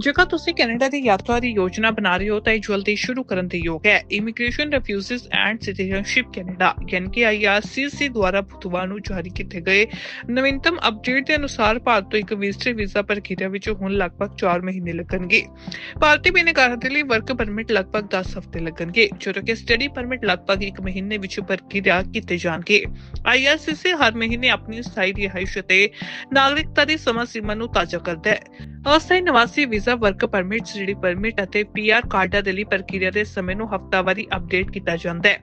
ਜੇਕਰ ਤੁਸੀਂ ਕੈਨੇਡਾ ਦੀ ਯਾਤਰਾ ਦੀ ਯੋਜਨਾ ਬਣਾ ਰਹੇ ਹੋ, ਤਾਂ ਇਹ ਜਲਦੀ ਸ਼ੁਰੂ ਕਰਨ ਦੇ ਯੋਗ ਹੈ। Immigration refugees and citizenship Canada ਯਾਨੀ ਆਈਆਰਸੀਸੀ ਦੁਆਰਾ ਬੁੱਧਵਾਰ ਨੂੰ ਜਾਰੀ ਕੀਤੇ ਗਏ। ਨਵੀਨਤਮ ਅਪਡੇਟ ਦੇ ਅਨੁਸਾਰ ਭਾਰਤ ਤੋਂ ਇੱਕ ਵਿਜ਼ਟਰ ਵੀਜ਼ਾ ਪ੍ਰਕਿਰਿਆ ਵਿੱਚ ਹੁਣ ਲਗਭਗ 4 ਮਹੀਨੇ ਲੱਗਣਗੇ। ਭਾਰਤੀ ਬਿਨੇਕਾਰਾਂ ਦੇ ਲਈ ਵਰਕ ਪਰਮਿਟ ਲਗਭਗ 10 ਹਫ਼ਤੇ ਲੱਗਣਗੇ, ਜਦੋਂ ਕਿ ਸਟੱਡੀ ਪਰਮਿਟ ਲਗਭਗ 1 ਮਹੀਨੇ ਵਿੱਚ ਪ੍ਰਕਿਰਿਆ ਕੀਤੇ ਜਾਣਗੇ। ਆਈਆਰਸੀਸੀ ਹਰ ਮਹੀਨੇ ਆਪਣੀ ਸਥਾਈ ਰਿਹਾਇਸ਼ ਅਤੇ ਨਾਗਰਿਕਤਾ ਦੀ ਸਮਾਂ ਸੀਮਾ ਨੂੰ ਤਾਜ਼ਾ ਕਰਦਾ ਹੈ। ਅਸਥਾਈ ਨਿਵਾਸੀ visa work permit study permit ਅਤੇ ਪੀਆਰ ਕਾਰਡਾਂ ਦੇ ਲਈ ਪ੍ਰਕਿਰਿਆ ਦੇ ਸਮੇਂ ਨੂੰ ਹਫ਼ਤਾਵਾਰੀ ਅਪਡੇਟ ਕੀਤਾ ਜਾਂਦਾ ਹੈ।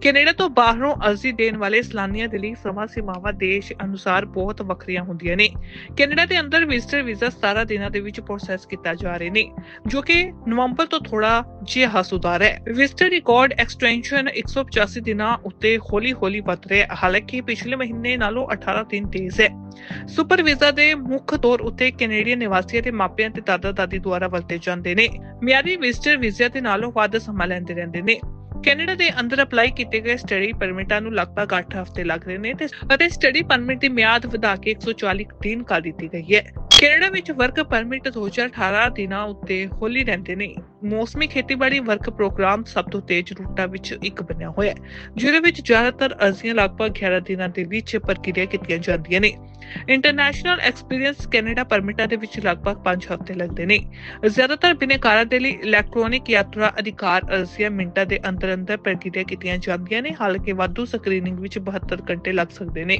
ਕੈਨੇਡਾ ਤੋਂ ਬਾਹਰੋਂ ਅਰਜ਼ੀ ਦੇਣ ਵਾਲੇ ਸੈਲਾਨੀਆਂ ਦੇ ਲਈ ਸਮਾਂ ਸੀਮਾਵਾਂ ਦੇਸ਼ ਅਨੁਸਾਰ ਬਹੁਤ ਵੱਖਰੀਆਂ ਹੁੰਦੀਆਂ ਨੇ। ਕੈਨੇਡਾ ਦੇ ਅੰਦਰ ਵਿਜ਼ਟਰ ਵੀਜ਼ਾ 17 ਦਿਨਾਂ ਦੇ ਵਿੱਚ ਪ੍ਰੋਸੈਸ ਕੀਤਾ ਜਾ ਰਹੇ ਨੇ, ਜੋ ਕਿ ਨਵੰਬਰ ਤੋਂ ਥੋੜਾ ਜਿਹਾ ਸੁਧਾਰ ਹੈ। ਵਿਜ਼ਟਰ ਰਿਕਾਰਡ ਐਕਸਟੈਂਸ਼ਨ 185 ਦਿਨਾਂ ਉੱਤੇ ਹੌਲੀ-ਹੌਲੀ ਵਧ ਰਿਹਾ ਹੈ। ਹਾਲਾਂਕਿ ਪਿਛਲੇ ਮਹੀਨੇ ਨਾਲੋਂ 18 ਦਿਨ ਤੇਜ਼ ਹੈ। ਸੁਪਰ ਵੀਜ਼ਾ ਦੇ ਮੁੱਖ ਤੌਰ ਉੱਤੇ ਕੈਨੇਡੀਅਨ ਨਿਵਾਸੀਆਂ ਦੇ ਮਾਪਿਆਂ ਤੇ ਦਾਦਾ-ਦਾਦੀ ਦੁਆਰਾ ਵਰਤੇ ਜਾਂਦੇ ਨੇ। ਮਿਆਦੀ ਵਿਜ਼ਟਰ ਵੀਜ਼ਾ ਦੇ ਨਾਲੋਂ ਵੱਧ ਸਮਾਂ ਲੈਂਦੇ ਰਹਿੰਦੇ ਨੇ। ਕੈਨੇਡਾ ਦੇ ਅੰਦਰ ਅਪਲਾਈ ਕੀਤੇ ਗਏ ਸਟੱਡੀ ਪਰਮਿਟਾਂ ਨੂੰ ਲਗਭਗ 8 ਹਫ਼ਤੇ ਲੱਗ ਰਹੇ ਨੇ ਤੇ ਅਤੇ ਸਟੱਡੀ ਪਰਮਿਟ ਦੀ ਮਿਆਦ ਵਧਾ ਕੇ 140 ਦਿਨ ਕਰ ਦਿੱਤੀ ਗਈ ਹੈ। ਕੈਨੇਡਾ ਵਿੱਚ ਵਰਕ ਪਰਮਿਟ 2018 ਦਿਨਾਂ ਉੱਤੇ ਹੋਲੀ ਰਹਿੰਦੇ ਨੇ। ਮੌਸਮੀ ਖੇਤੀਬਾੜੀ ਵਰਕ ਪ੍ਰੋਗਰਾਮ ਸਭ ਤੋਂ ਤੇਜ਼ ਰੂਟਾਂ ਵਿੱਚ ਇੱਕ ਬਣਿਆ ਹੋਇਆ ਹੈ, ਜਿਹਦੇ ਵਿੱਚ ਜ਼ਿਆਦਾਤਰ ਅਰਜ਼ੀਆਂ ਲਗਭਗ 11 ਦਿਨਾਂ ਦੇ ਵਿੱਚ ਪ੍ਰਕਿਰਿਆ ਕੀਤੀਆਂ ਜਾਂਦੀਆਂ ਨੇ। ਇੰਟਰਨੈਸ਼ਨਲ ਐਕਸਪੀਰੀਅੰਸ ਕੈਨੇਡਾ ਪਰਮਿਟਾਂ ਦੇ ਵਿੱਚ ਲਗਭਗ 5 ਹਫ਼ਤੇ ਲੱਗਦੇ ਨੇ। ਜ਼ਿਆਦਾਤਰ ਬਿਨੇਕਾਰਾਂ ਦੇ ਲਈ ਇਲੈਕਟ੍ਰੋਨਿਕ ਯਾਤਰਾ ਅਧਿਕਾਰ ਅਰਜ਼ੀਆਂ ਮਿੰਟਾਂ ਦੇ ਅੰਦਰ ਅੰਦਰ ਪ੍ਰਕਿਰਿਆ ਕੀਤੀਆਂ ਜਾਂਦੀਆਂ ਨੇ, ਹਾਲਾਂਕਿ ਵਾਧੂ ਸਕਰੀਨਿੰਗ ਵਿੱਚ 72 ਘੰਟੇ ਲੱਗ ਸਕਦੇ ਨੇ।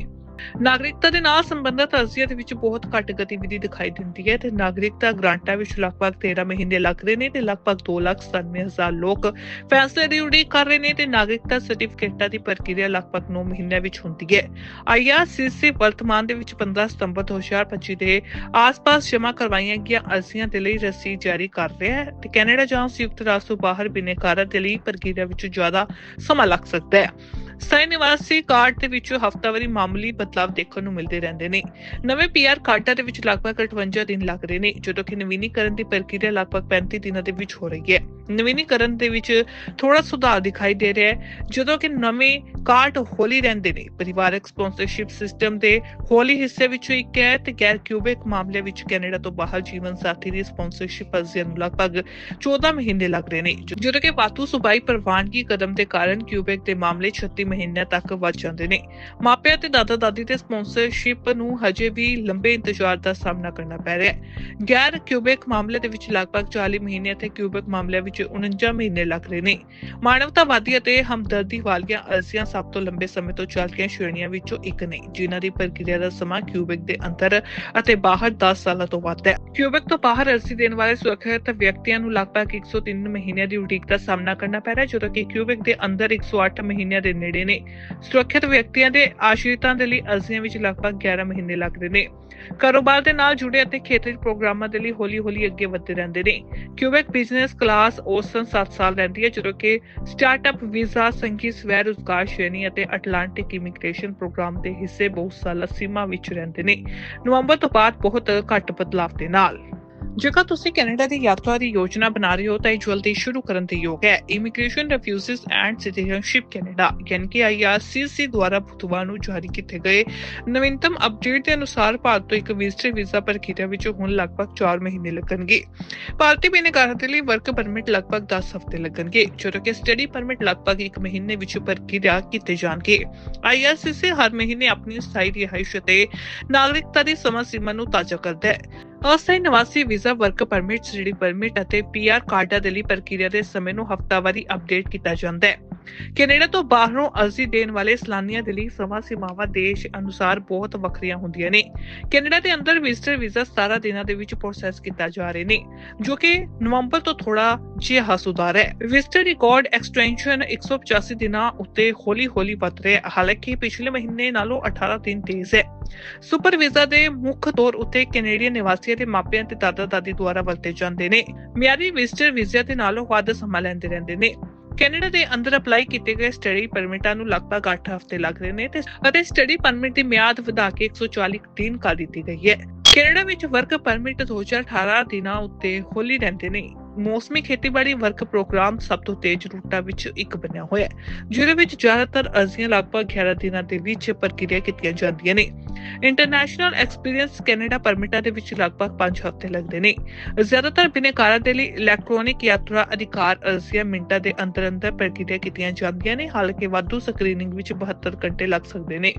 ਨਾਗਰਿਕਤਾ ਦੇ ਨਾਲ ਸੰਬੰਧਿਤ ਅਰਜ਼ੀਆਂ ਦੇ ਵਿੱਚ ਬਹੁਤ ਘੱਟ ਗਤੀਵਿਧੀ ਦਿਖਾਈ ਦਿੰਦੀ ਹੈ ਤੇ ਨਾਗਰਿਕਤਾ ਗ੍ਰਾਂਟਾਂ ਵਿੱਚ ਲਗਭਗ 13 ਮਹੀਨੇ ਲੱਗ ਰਹੇ ਨੇ ਤੇ ਲਗਭਗ 2,97,000 ਲੋਕ ਫੈਸਲੇ ਦੀ ਉਡੀਕ ਕਰ ਰਹੇ ਨੇ ਤੇ ਨਾਗਰਿਕਤਾ ਸਰਟੀਫਿਕੇਟਾਂ ਦੀ ਪ੍ਰਕਿਰਿਆ ਲਗਭਗ 9 ਮਹੀਨਿਆਂ ਵਿੱਚ ਹੁੰਦੀ ਹੈ। ਆਈਆਰਸੀਸੀ ਵਰਤਮਾਨ ਦੇ ਵਿੱਚ 15 ਸਤੰਬਰ 2025 ਦੇ ਆਸ-ਪਾਸ ਜਮ੍ਹਾਂ ਕਰਵਾਈਆਂ ਗਈਆਂ ਅਰਜ਼ੀਆਂ ਦੇ ਲਈ ਰਸੀਦ ਜਾਰੀ ਕਰ ਰਿਹਾ ਹੈ ਤੇ ਕੈਨੇਡਾ ਜਾਂ ਸੰਯੁਕਤ ਰਾਸ਼ਟਰ ਤੋਂ ਬਾਹਰ ਬਿਨੇਕਾਰਾਂ ਦੇ ਲਈ ਪ੍ਰਕਿਰਿਆ ਵਿੱਚ ਜ਼ਿਆਦਾ ਸਮਾਂ ਲੱਗ ਸਕਦਾ ਹੈ। ਸਥਾਈ ਨਿਵਾਸੀ ਕਾਰਡ ਦੇ ਵਿੱਚ ਹਫ਼ਤਾਵਾਰੀ ਮਾਮੂਲੀ ਬਦਲਾਅ ਦੇਖਣ ਨੂੰ ਮਿਲਦੇ ਰਹਿੰਦੇ ਨੇ। ਨਵੇਂ ਪੀਆਰ ਕਾਰਡਾਂ ਦੇ ਵਿੱਚ ਲਗਭਗ 58 ਦਿਨ ਲੱਗ ਰਹੇ ਨੇ, ਜਦੋਂ ਕਿ ਨਵੀਨੀਕਰਨ ਦੀ ਪ੍ਰਕਿਰਿਆ ਲਗਭਗ 35 ਦਿਨਾਂ ਦੇ ਵਿੱਚ ਹੋ ਰਹੀ ਹੈ। ਨਵੀਨੀਕਰਨ ਦੇ ਵਿੱਚ ਥੋੜਾ ਸੁਧਾਰ ਦਿਖਾਈ ਦੇ ਰਿਹਾ ਹੈ, ਜਦੋਂ ਕਿ ਨਵੇਂ ਕਾਰਡ ਹੌਲੀ ਰਹਿੰਦੇ ਨੇ। ਪਰਿਵਾਰਕ ਸਪਾਂਸਰਸ਼ਿਪ ਸਿਸਟਮ ਦੇ ਹੌਲੀ ਹਿੱਸੇ ਵਿੱਚੋਂ ਇੱਕ ਹੈ ਤੇ ਗੈਰ ਕਿਊਬਿਕ ਮਾਮਲੇ ਵਿੱਚ ਕੈਨੇਡਾ ਤੋਂ ਬਾਹਰ ਜੀਵਨ ਸਾਥੀ ਦੀ ਸਪਾਂਸਰਸ਼ਿਪ ਅਰਜ਼ੀਆਂ ਨੂੰ ਲਗਭਗ 14 ਮਹੀਨੇ ਲੱਗ ਰਹੇ ਨੇ, ਜਦੋਂ ਕਿ ਵਾਧੂ ਸੁਬਾਈ ਪ੍ਰਵਾਨਗੀ ਕਦਮ ਦੇ ਕਾਰਨ ਕਿਊਬਿਕ ਦੇ ਮਾਮਲੇ 36 ਮਹੀਨਿਆਂ ਤੱਕ ਵੱਧ ਜਾਂਦੇ ਨੇ। ਮਾਪਿਆਂ ਤੇ ਦਾਦਾ ਦਾਦੀ ਦੇ ਸਪਾਂਸਰਸ਼ਿਪ ਨੂੰ ਹਜੇ ਵੀ ਲੰਬੇ ਇੰਤਜ਼ਾਰ ਦਾ ਸਾਹਮਣਾ ਕਰਨਾ ਪੈ ਰਿਹਾ ਹੈ। ਗੈਰ ਕਿਊਬਿਕ ਮਾਮਲੇ ਦੇ ਵਿੱਚ ਲਗਭਗ 40 ਮਹੀਨੇ ਅਤੇ ਕਿਊਬਿਕ ਮਾਮਲਿਆਂ ਵਿੱਚ 49 ਮਹੀਨੇ ਲੱਗ ਰਹੇ ਨੇ। ਮਾਨਵਤਾਵਾਦੀ ਅਤੇ ਹਮਦਰਦੀ ਵਾਲੀਆਂ ਅਰਜ਼ੀਆਂ ਸਭ ਤੋਂ ਲੰਬੇ ਸਮੇਂ ਤੋਂ ਚੱਲ ਰਹੀਆਂ ਸ਼੍ਰੇਣੀਆਂ ਵਿੱਚੋਂ ਇੱਕ ਨੇ, ਜਿਨ੍ਹਾਂ ਦੀ ਪ੍ਰਕਿਰਿਆ ਦਾ ਸਮਾਂ ਕਿਊਬਿਕ ਦੇ ਅੰਦਰ ਅਤੇ ਬਾਹਰ 10 ਸਾਲਾਂ ਤੋਂ ਵੱਧ ਹੈ। ਕਿਊਬਿਕ ਤੋਂ ਬਾਹਰ ਅਰਜ਼ੀ ਦੇਣ ਵਾਲੇ ਸੁਰੱਖਿਅਤ ਵਿਅਕਤੀਆਂ ਨੂੰ ਲਗਭਗ 103 ਮਹੀਨਿਆਂ ਦੀ ਉਡੀਕ ਦਾ ਸਾਹਮਣਾ ਕਰਨਾ ਪੈ ਰਿਹਾ ਜਦੋਂ ਕਿ ਕਿਊਬਿਕ ਦੇ ਅੰਦਰ 108 ਮਹੀਨਿਆਂ ਦੇ ਨੇੜੇ ਨੇ, ਸੁਰੱਖਿਅਤ ਵਿਅਕਤੀਆਂ ਦੇ ਆਸ਼ਰਿਤਾਂ ਦੇ ਲਈ ਅਰਜ਼ੀਆਂ ਵਿੱਚ ਲਗਭਗ 11 ਮਹੀਨੇ ਲੱਗਦੇ ਨੇ। ਕਾਰੋਬਾਰ ਦੇ ਨਾਲ ਜੁੜੇ ਅਤੇ ਖੇਤਰੀ ਪ੍ਰੋਗਰਾਮਾਂ ਦੇ ਲਈ ਹੌਲੀ-ਹੌਲੀ ਅੱਗੇ ਵਧਦੇ ਰਹਿੰਦੇ ਨੇ। ਕਿਊਬੈਕ ਬਿਜ਼ਨਸ ਕਲਾਸ ਔਸਤਨ 7 ਸਾਲ ਰਹਿੰਦੀ ਹੈ, ਜਦੋਂ ਕਿ ਸਟਾਰਟਅਪ ਵੀਜ਼ਾ ਸੰਘੀ ਸਵੈ ਰੁਜ਼ਗਾਰ ਸ਼੍ਰੇਣੀ ਅਤੇ ਅਟਲਾਂਟਿਕ ਇਮੀਗ੍ਰੇਸ਼ਨ ਪ੍ਰੋਗਰਾਮ ਦੇ ਹਿੱਸੇ ਬਹੁਤ ਸਾਲਾ ਸੀਮਾ ਵਿੱਚ ਰਹਿੰਦੇ ਨੇ। ਨਵੰਬਰ ਤੋਂ ਬਾਅਦ ਬਹੁਤ ਘੱਟ ਬਦਲਾਅ ਦੇ ਨਾਲ। ਜੇਕਰ ਤੁਸੀਂ ਕੈਨੇਡਾ ਦੀ ਯਾਤਰਾ ਦੀ ਯੋਜਨਾ ਬਣਾ ਰਹੇ ਹੋ ਤਾਂ ਇਹ ਜਲਦੀ ਸ਼ੁਰੂ ਕਰਨ ਦੇ ਯੋਗ ਹੈ। Immigration refugees and citizenship Canada ਯਾਨੀ ਆਈਆਰਸੀਸੀ ਦੁਆਰਾ ਬੁੱਧਵਾਰ ਨੂੰ ਜਾਰੀ ਕੀਤੇ ਗਏ ਨਵੀਨਤਮ ਅਪਡੇਟ ਦੇ ਅਨੁਸਾਰ ਭਾਰਤ ਤੋਂ ਇੱਕ ਵਿਜ਼ਟਰ ਵੀਜ਼ਾ ਪ੍ਰਕਿਰਿਆ ਵਿੱਚ ਹੁਣ ਲਗਭਗ 4 ਮਹੀਨੇ ਲੱਗਣਗੇ। ਭਾਰਤੀ ਬਿਨੇਕਾਰਾਂ ਦੇ ਲਈ ਵਰਕ ਪਰਮਿਟ ਲਗਭਗ 10 ਹਫ਼ਤੇ ਲੱਗਣਗੇ, ਜਦੋਂ ਕਿ ਸਟੱਡੀ ਪਰਮਿਟ ਲਗਭਗ 1 ਮਹੀਨੇ ਵਿੱਚ ਪ੍ਰਕਿਰਿਆ ਕੀਤੇ ਜਾਣਗੇ। ਆਈਆਰਸੀਸੀ ਹਰ ਮਹੀਨੇ ਆਪਣੀ ਸਥਾਈ ਰਿਹਾਇਸ਼ ਅਤੇ ਨਾਗਰਿਕਤਾ ਦੀ ਸਮਾਂ ਸੀਮਾ ਨੂੰ ਤਾਜ਼ਾ ਕਰਦਾ ਹੈ। ਅਸਥਾਈ ਨਿਵਾਸੀ ਵੀਜ਼ਾ ਵਰਕ ਪਰਮਿਟ ਜਿਹੜੀ ਪਰਮਿਟ ਅਤੇ ਪੀਆਰ ਕਾਰਡਾਂ ਦੇ ਲਈ ਪ੍ਰਕਿਰਿਆ ਦੇ ਸਮੇਂ ਨੂੰ ਹਫ਼ਤਾਵਾਰੀ ਅਪਡੇਟ ਕੀਤਾ ਜਾਂਦਾ ਹੈ। ਕੈਨੇਡਾ ਤੋਂ ਬਾਹਰੋਂ ਅਰਜ਼ੀ ਦੇਣ ਵਾਲੇ ਸੈਲਾਨੀਆਂ ਦੇ ਲਈ ਸਮਾਂ ਸੀਮਾਵਾਂ ਦੇਸ਼ ਅਨੁਸਾਰ ਬਹੁਤ ਵੱਖਰੀਆਂ ਹੁੰਦੀਆਂ ਨੇ। ਕੈਨੇਡਾ ਦੇ ਅੰਦਰ ਵਿਜ਼ਟਰ ਵੀਜ਼ਾ 17 ਦਿਨਾਂ ਦੇ ਵਿੱਚ ਪ੍ਰੋਸੈਸ ਕੀਤਾ ਜਾ ਰਹੇ ਨੇ, ਜੋ ਕਿ ਨਵੰਬਰ ਤੋਂ ਥੋੜਾ ਜਿਹਾ ਸੁਧਾਰ ਹੈ। ਵਿਜ਼ਟਰ ਰਿਕਾਰਡ ਐਕਸਟੈਂਸ਼ਨ 185 ਦਿਨਾਂ ਉੱਤੇ ਹੌਲੀ-ਹੌਲੀ ਵਧ ਰਿਹਾ ਹੈ। ਹਾਲਾਂਕਿ ਪਿਛਲੇ ਮਹੀਨੇ ਨਾਲੋਂ 18 ਦਿਨ ਤੇਜ਼ ਹੈ। ਸੁਪਰ ਵੀਜ਼ਾ ਦੇ ਮੁੱਖ ਤੌਰ ਉੱਤੇ ਕੈਨੇਡੀਅਨ ਨਿਵਾਸੀਆਂ ਦੇ ਮਾਪਿਆਂ ਤੇ ਦਾਦਾ ਦਾਦੀ ਦੁਆਰਾ ਵਰਤੇ ਜਾਂਦੇ ਨੇ। ਮਿਆਦੀ ਵਿਜ਼ਟਰ ਵੀਜ਼ਾ ਦੇ ਨਾਲੋਂ ਵੱਧ ਸਮਾਂ ਲੈਂਦੇ ਰਹਿੰਦੇ ਨੇ। ਕੈਨੇਡਾ ਦੇ ਅੰਦਰ ਅਪਲਾਈ ਕੀਤੇ ਗਏ ਸਟੱਡੀ ਪਰਮਿਟਾਂ ਨੂੰ ਲਗਭਗ 8 ਹਫ਼ਤੇ ਲੱਗ ਰਹੇ ਨੇ ਤੇ ਅਤੇ ਸਟੱਡੀ ਪਰਮਿਟ ਦੀ ਮਿਆਦ ਵਧਾ ਕੇ 140 ਦਿਨ ਕਰ ਦਿੱਤੀ ਗਈ ਹੈ। ਕੈਨੇਡਾ ਵਿੱਚ ਵਰਕ ਪਰਮਿਟ 2018 ਦਿਨਾਂ ਉੱਤੇ ਹੋਲੀ ਰਹਿੰਦੇ ਨੇ। ਮੌਸਮੀ ਖੇਤੀਬਾੜੀ ਵਰਕ ਪ੍ਰੋਗਰਾਮ ਸਭ ਤੋਂ ਤੇਜ਼ ਰੂਟਾਂ ਵਿੱਚ ਇੱਕ ਬਣਿਆ ਹੋਇਆ ਹੈ, ਜਿਹਦੇ ਵਿੱਚ ਜ਼ਿਆਦਾਤਰ ਅਰਜ਼ੀਆਂ ਲਗਭਗ 11 ਦਿਨਾਂ ਦੇ ਵਿੱਚ ਪ੍ਰਕਿਰਿਆ ਕੀਤੀਆਂ ਜਾਂਦੀਆਂ ਨੇ। ਇੰਟਰਨੈਸ਼ਨਲ ਐਕਸਪੀਰੀਅੰਸ ਕੈਨੇਡਾ ਪਰਮਿਟਾਂ ਦੇ ਵਿੱਚ ਲਗਭਗ 5 ਹਫ਼ਤੇ ਲੱਗਦੇ ਨੇ। ਜ਼ਿਆਦਾਤਰ ਬਿਨੇਕਾਰਾਂ ਦੇ ਲਈ ਇਲੈਕਟ੍ਰੋਨਿਕ ਯਾਤਰਾ ਅਧਿਕਾਰ ਅਰਜ਼ੀਆਂ ਮਿੰਟਾਂ ਦੇ ਅੰਦਰ ਅੰਦਰ ਪ੍ਰਕਿਰਿਆ ਕੀਤੀਆਂ ਜਾਂਦੀਆਂ ਨੇ, ਹਾਲਾਂਕਿ ਵਾਧੂ ਸਕਰੀਨਿੰਗ ਵਿੱਚ 72 ਘੰਟੇ ਲੱਗ ਸਕਦੇ ਨੇ।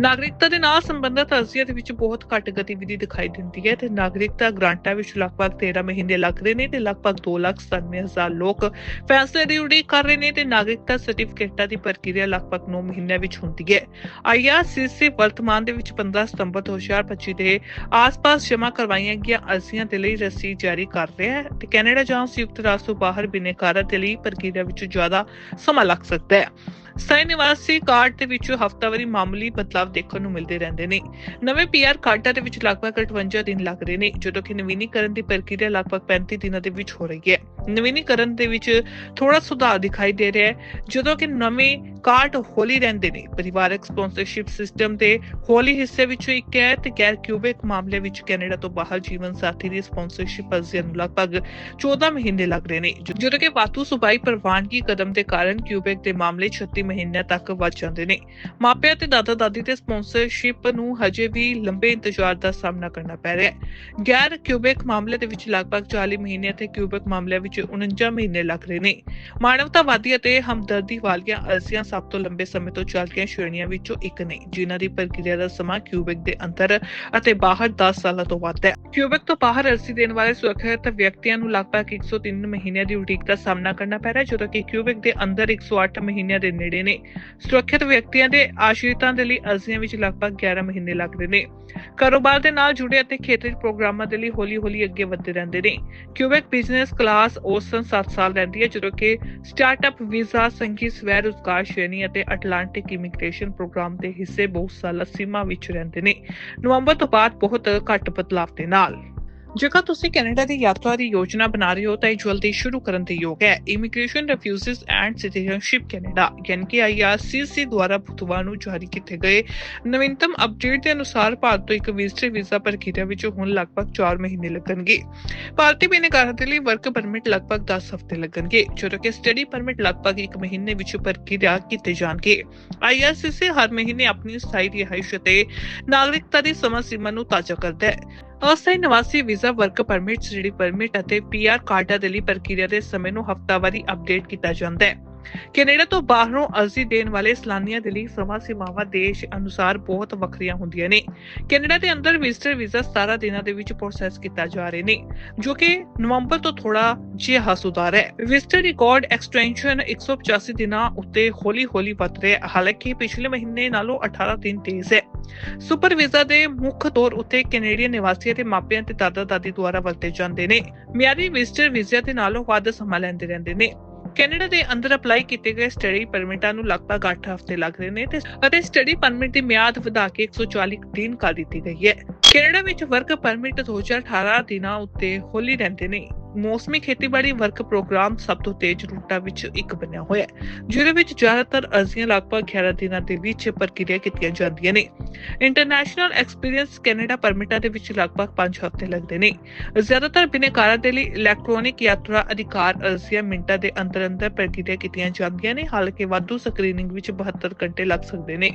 ਨਾਗਰਿਕਤਾ ਦੇ ਨਾਲ ਸੰਬੰਧਿਤ ਅਰਜ਼ੀਆਂ ਦੇ ਵਿੱਚ ਬਹੁਤ ਘੱਟ ਗਤੀਵਿਧੀ ਦਿਖਾਈ ਦਿੰਦੀ ਹੈ ਤੇ ਨਾਗਰਿਕਤਾ ਗ੍ਰਾਂਟਾਂ ਵਿੱਚ ਲਗਭਗ 13 ਮਹੀਨੇ ਲੱਗ ਰਹੇ ਨੇ ਤੇ ਲਗਭਗ 2,97,000 ਲੋਕ ਫੈਸਲੇ ਦੀ ਉਡੀਕ ਕਰ ਰਹੇ ਨੇ ਤੇ ਨਾਗਰਿਕਤਾ ਸਰਟੀਫਿਕੇਟਾਂ ਦੀ ਪ੍ਰਕਿਰਿਆ ਲਗਭਗ 9 ਮਹੀਨਿਆਂ ਵਿੱਚ ਹੁੰਦੀ ਹੈ। ਆਈਆਰਸੀਸੀ ਵਰਤਮਾਨ ਦੇ ਵਿੱਚ 15 ਸਤੰਬਰ 2025 ਦੇ ਆਸ-ਪਾਸ ਜਮ੍ਹਾਂ ਕਰਵਾਈਆਂ ਗਈਆਂ ਅਰਜ਼ੀਆਂ ਦੇ ਲਈ ਰਸੀਦ ਜਾਰੀ ਕਰ ਰਿਹਾ ਹੈ ਤੇ ਕੈਨੇਡਾ ਜਾਂ ਸੰਯੁਕਤ ਰਾਸ਼ਟਰ ਤੋਂ ਬਾਹਰ ਬਿਨੇਕਾਰਾਂ ਦੇ ਲਈ ਪ੍ਰਕਿਰਿਆ ਵਿੱਚ ਜ਼ਿਆਦਾ ਸਮਾਂ ਲੱਗ ਸਕਦਾ ਹੈ। ਸਥਾਈ ਨਿਵਾਸੀ ਕਾਰਡ ਦੇ ਵਿੱਚ ਹਫ਼ਤਾਵਾਰੀ ਮਾਮੂਲੀ ਬਦਲਾਵ ਦੇਖਣ ਨੂੰ ਮਿਲਦੇ ਰਹਿੰਦੇ ਨੇ। ਨਵੇਂ ਪੀਆਰ ਕਾਰਡਾਂ ਦੇ ਵਿੱਚ ਲਗਭਗ 58 ਦਿਨ ਲੱਗ ਰਹੇ ਨੇ, ਜਦੋਂ ਕਿ ਨਵੀਨੀਕਰਨ ਦੀ ਪ੍ਰਕਿਰਿਆ ਲਗਭਗ 35 ਦਿਨਾਂ ਦੇ ਵਿੱਚ ਹੋ ਰਹੀ ਹੈ। ਨਵੀਨੀਕਰਨ ਦੇ ਵਿੱਚ ਥੋੜਾ ਸੁਧਾਰ ਦਿਖਾਈ ਦੇ ਰਿਹਾ ਹੈ, ਜਦੋਂ ਕਿ ਨਵੇਂ ਕਾਰਡ ਹੌਲੀ ਰਹਿੰਦੇ ਨੇ। ਪਰਿਵਾਰਕ ਸਪਾਂਸਰਸ਼ਿਪ ਸਿਸਟਮ ਦੇ ਹੌਲੀ ਹਿੱਸੇ ਵਿੱਚੋਂ ਇੱਕ ਹੈ ਤੇ ਗੈਰ ਕਿਊਬਿਕ ਮਾਮਲੇ ਵਿੱਚ ਕੈਨੇਡਾ ਤੋਂ ਬਾਹਰ ਜੀਵਨ ਸਾਥੀ ਦੀ ਸਪਾਂਸਰਸ਼ਿਪ ਅਰਜ਼ੀਆਂ ਨੂੰ ਲਗਭਗ 14 ਮਹੀਨੇ ਲੱਗ ਰਹੇ ਨੇ, ਜਦੋਂ ਕਿ ਵਾਧੂ ਸੁਬਾਈ ਪ੍ਰਵਾਨਗੀ ਕਦਮ ਦੇ ਕਾਰਨ ਕਿਊਬਿਕ ਦੇ ਮਾਮਲੇ 36 ਮਹੀਨਿਆਂ ਤੱਕ ਵੱਧ ਜਾਂਦੇ ਨੇ। ਮਾਪਿਆਂ ਤੇ ਦਾਦਾ ਦਾਦੀ ਦੇ ਸਪਾਂਸਰਸ਼ਿਪ ਨੂੰ ਹਜੇ ਵੀ ਲੰਬੇ ਇੰਤਜ਼ਾਰ ਦਾ ਸਾਹਮਣਾ ਕਰਨਾ ਪੈ ਰਿਹਾ ਹੈ। ਗੈਰ ਕਿਊਬਿਕ ਮਾਮਲੇ ਦੇ ਵਿੱਚ ਲਗਭਗ 40 ਮਹੀਨੇ ਅਤੇ ਕਿਊਬਿਕ ਮਾਮਲਿਆਂ ਵਿੱਚ 49 ਮਹੀਨੇ ਲੱਗ ਰਹੇ ਨੇ। ਮਾਨਵਤਾਵਾਦੀ ਅਤੇ ਹਮਦਰਦੀ ਵਾਲੀਆਂ ਅਰਜ਼ੀਆਂ ਸਭ ਤੋਂ ਲੰਬੇ ਸਮੇਂ ਤੋਂ ਚੱਲ ਰਹੀਆਂ ਸ਼੍ਰੇਣੀਆਂ ਵਿੱਚੋਂ ਇੱਕ ਨੇ, ਜਿਨ੍ਹਾਂ ਦੀ ਪ੍ਰਕਿਰਿਆ ਦਾ ਸਮਾਂ ਕਿਊਬਿਕ ਦੇ ਅੰਦਰ ਅਤੇ ਬਾਹਰ 10 ਸਾਲਾਂ ਤੋਂ ਵੱਧ ਹੈ। ਕਿਊਬਿਕ ਤੋਂ ਬਾਹਰ ਅਰਜ਼ੀ ਦੇਣ ਵਾਲੇ ਸੁਰੱਖਿਅਤ ਵਿਅਕਤੀਆਂ ਨੂੰ ਲਗਭਗ 103 ਮਹੀਨਿਆਂ ਦੀ ਉਡੀਕ ਦਾ ਸਾਹਮਣਾ ਕਰਨਾ ਪੈ ਰਿਹਾ ਜਦੋਂ ਕਿ ਕਿਊਬਿਕ ਦੇ ਅੰਦਰ 108 ਮਹੀਨਿਆਂ ਦੇ ਨੇੜੇ ਨੇ। ਸੁਰੱਖਿਅਤ ਵਿਅਕਤੀਆਂ ਦੇ ਆਸ਼ਰਿਤਾਂ ਦੇ ਲਈ ਅਰਜ਼ੀਆਂ ਵਿੱਚ ਲਗਭਗ 11 ਮਹੀਨੇ ਲੱਗਦੇ ਨੇ। ਕਾਰੋਬਾਰ ਦੇ ਨਾਲ ਜੁੜੇ ਅਤੇ ਖੇਤਰੀ ਪ੍ਰੋਗਰਾਮਾਂ ਦੇ ਲਈ ਹੌਲੀ-ਹੌਲੀ ਅੱਗੇ ਵਧਦੇ ਰਹਿੰਦੇ ਨੇ। ਕਿਊਬਿਕ ਬਿਜ਼ਨਸ ਕਲਾਸ ਔਸਤਨ 7 ਸਾਲ ਰਹਿੰਦੀ ਹੈ, ਜਦੋਂ ਕਿ ਸਟਾਰਟਅਪ ਵੀਜ਼ਾ ਸੰਘੀ ਸਵੈ ਰੁਜ਼ਗਾਰ ਸ਼੍ਰੇਣੀ ਅਤੇ ਅਟਲਾਂਟਿਕ ਇਮੀਗ੍ਰੇਸ਼ਨ ਪ੍ਰੋਗਰਾਮ ਦੇ ਹਿੱਸੇ ਬਹੁਤ ਸਾਲਾ ਸੀਮਾ ਵਿੱਚ ਰਹਿੰਦੇ ਨੇ। ਨਵੰਬਰ ਤੋਂ ਬਾਅਦ ਬਹੁਤ ਘੱਟ ਬਦਲਾਵ ਦੇ ਨਾਲ। ਜੇਕਰ ਤੁਸੀਂ ਕੈਨੇਡਾ ਦੀ ਯਾਤਰਾ ਦੀ ਯੋਜਨਾ ਬਣਾ ਰਹੇ ਹੋ, ਤਾਂ ਇਹ ਜਲਦੀ ਸ਼ੁਰੂ ਕਰਨ ਦੇ ਯੋਗ ਹੈ। Immigration refugees and citizenship Canada ਯਾਨੀ ਆਈਆਰਸੀਸੀ ਦੁਆਰਾ ਬੁੱਧਵਾਰ ਨੂੰ ਜਾਰੀ ਕੀਤੇ ਗਏ। ਨਵੀਨਤਮ ਅਪਡੇਟ ਦੇ ਅਨੁਸਾਰ ਭਾਰਤ ਤੋਂ ਇੱਕ ਵਿਜ਼ਟਰ ਵੀਜ਼ਾ ਪ੍ਰਕਿਰਿਆ ਵਿੱਚ ਹੁਣ ਲਗਭਗ 4 ਮਹੀਨੇ ਲੱਗਣਗੇ। ਭਾਰਤੀ ਬਿਨੇਕਾਰਾਂ ਦੇ ਲਈ ਵਰਕ ਪਰਮਿਟ ਲਗਭਗ 10 ਹਫ਼ਤੇ ਲੱਗਣਗੇ, ਜਦੋਂ ਕਿ ਸਟੱਡੀ ਪਰਮਿਟ ਲਗਭਗ 1 ਮਹੀਨੇ ਵਿੱਚ ਪ੍ਰਕਿਰਿਆ ਕੀਤੇ ਜਾਣਗੇ। ਆਈਆਰਸੀਸੀ ਹਰ ਮਹੀਨੇ ਆਪਣੀ ਸਥਾਈ ਰਿਹਾਇਸ਼ ਅਤੇ ਨਾਗਰਿਕਤਾ ਦੀ ਸਮਾਂ ਸੀਮਾ ਨੂੰ ਤਾਜ਼ਾ ਕਰਦਾ ਹੈ। ਅਸਥਾਈ ਨਿਵਾਸੀ visa work permit study permit ਅਤੇ ਪੀਆਰ ਕਾਰਡਾਂ ਦੇ ਲਈ ਪ੍ਰਕਿਰਿਆ ਦੇ ਸਮੇਂ ਨੂੰ ਹਫ਼ਤਾਵਾਰੀ ਅਪਡੇਟ ਕੀਤਾ ਜਾਂਦਾ ਹੈ। ਕੈਨੇਡਾ ਤੋਂ ਬਾਹਰੋਂ ਅਰਜ਼ੀ ਦੇਣ ਵਾਲੇ ਸੈਲਾਨੀਆਂ ਦੇ ਲਈ ਸਮਾਂ ਸੀਮਾਵਾਂ ਦੇਸ਼ ਅਨੁਸਾਰ ਬਹੁਤ ਵੱਖਰੀਆਂ ਹੁੰਦੀਆਂ ਨੇ। ਕੈਨੇਡਾ ਦੇ ਅੰਦਰ ਵਿਜ਼ਟਰ ਵੀਜ਼ਾ 17 ਦਿਨਾਂ ਦੇ ਵਿੱਚ ਪ੍ਰੋਸੈਸ ਕੀਤਾ ਜਾ ਰਹੇ ਨੇ, ਜੋ ਕਿ ਨਵੰਬਰ ਤੋਂ ਥੋੜਾ ਜਿਹਾ ਸੁਧਾਰ ਹੈ। ਵਿਜ਼ਟਰ ਰਿਕਾਰਡ ਐਕਸਟੈਂਸ਼ਨ 185 ਦਿਨਾਂ ਉੱਤੇ ਹੌਲੀ-ਹੌਲੀ ਵਧ ਰਿਹਾ ਹੈ, ਹਾਲਾਂਕਿ ਪਿਛਲੇ ਮਹੀਨੇ ਨਾਲੋਂ 18 ਦਿਨ ਤੇਜ਼ ਹੈ। ਸੁਪਰ ਵੀਜ਼ਾ ਦੇ ਮੁੱਖ ਤੌਰ ਉੱਤੇ ਕੈਨੇਡੀਅਨ ਨਿਵਾਸੀਆਂ ਤੇ ਮਾਪਿਆਂ ਤੇ ਦਾਦਾ ਦਾਦੀ ਦੁਆਰਾ ਵਰਤੇ ਜਾਂਦੇ ਨੇ। ਮਿਆਰੀ ਵਿਜ਼ਟਰ ਵੀਜ਼ਾ ਦੇ ਨਾਲੋਂ ਵੱਧ ਸਮਾਂ ਲੈਂਦੇ ਰਹਿੰਦੇ ਨੇ। ਕੈਨੇਡਾ ਦੇ ਅੰਦਰ ਅਪਲਾਈ ਕੀਤੇ ਗਏ ਸਟੱਡੀ ਪਰਮਿਟਾਂ ਨੂੰ ਲਗਭਗ 8 ਹਫ਼ਤੇ ਲੱਗ ਰਹੇ ਨੇ ਤੇ ਅਤੇ ਸਟੱਡੀ ਪਰਮਿਟ ਦੀ ਮਿਆਦ ਵਧਾ ਕੇ 140 ਦਿਨ ਕਰ ਦਿੱਤੀ ਗਈ ਹੈ। ਕੈਨੇਡਾ ਵਿੱਚ ਵਰਕ ਪਰਮਿਟ 2018 ਦਿਨਾਂ ਉੱਤੇ ਹੋਲੀ ਰਹਿੰਦੇ ਨੇ। ਮੌਸਮੀ ਖੇਤੀਬਾੜੀ ਵਰਕ ਪ੍ਰੋਗਰਾਮ ਸਭ ਤੋਂ ਤੇਜ਼ ਰੂਟਾਂ ਵਿੱਚ ਇੱਕ ਬਣਿਆ ਹੋਇਆ ਹੈ, ਜਿਹਦੇ ਵਿੱਚ ਜ਼ਿਆਦਾਤਰ ਅਰਜ਼ੀਆਂ ਲਗਭਗ 11 ਦਿਨਾਂ ਦੇ ਵਿੱਚ ਪ੍ਰਕਿਰਿਆ ਕੀਤੀਆਂ ਜਾਂਦੀਆਂ ਨੇ। ਇੰਟਰਨੈਸ਼ਨਲ ਐਕਸਪੀਰੀਅੰਸ ਕੈਨੇਡਾ ਪਰਮਿਟਾਂ ਦੇ ਵਿੱਚ ਲਗਭਗ 5 ਹਫ਼ਤੇ ਲੱਗਦੇ ਨੇ। ਜ਼ਿਆਦਾਤਰ ਬਿਨੇਕਾਰਾਂ ਦੇ ਲਈ ਇਲੈਕਟ੍ਰੋਨਿਕ ਯਾਤਰਾ ਅਧਿਕਾਰ ਅਰਜ਼ੀਆਂ ਮਿੰਟਾਂ ਦੇ ਅੰਦਰ ਅੰਦਰ ਪ੍ਰਕਿਰਿਆ ਕੀਤੀਆਂ ਜਾਂਦੀਆਂ ਨੇ, ਹਾਲਾਂਕਿ ਵਾਧੂ ਸਕਰੀਨਿੰਗ ਵਿੱਚ 72 ਘੰਟੇ ਲੱਗ ਸਕਦੇ ਨੇ।